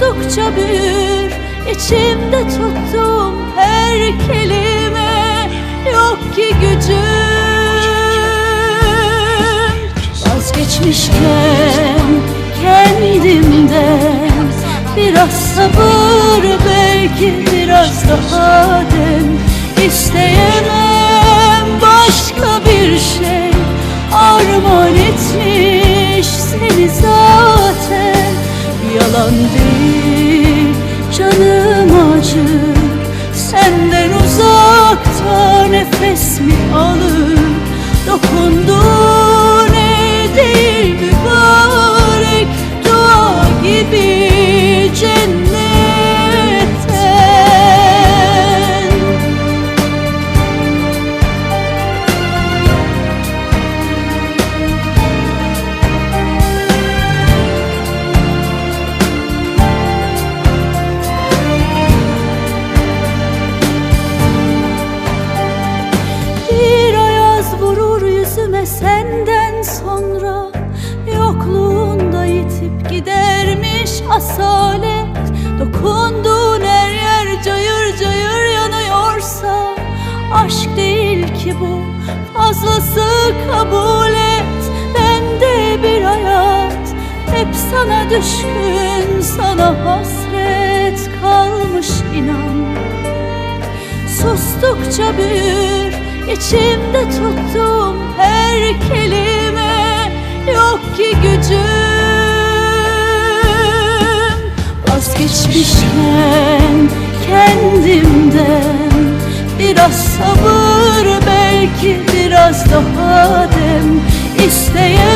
Sustukça büyür. İçimde tuttum her kelime Yok ki gücüm. Vazgeçmişken kendimden Biraz sabır belki biraz daha dem. İsteyemem başka bir şey. Armağan etmiş seni zaten. Yalan değil acır Senden uzakta nefes mi alır gidermiş asalet Dokunduğun her yer cayır cayır yanıyorsa Aşk değil ki bu fazlası kabul et. Bende bir hayat hep sana düşkün Sana hasret kalmış inan. Sustukça büyür içimde tuttum her kelime Yok ki gücüm Vazgeçmişken kendimden. Biraz sabır belki biraz daha dem. İsteyemem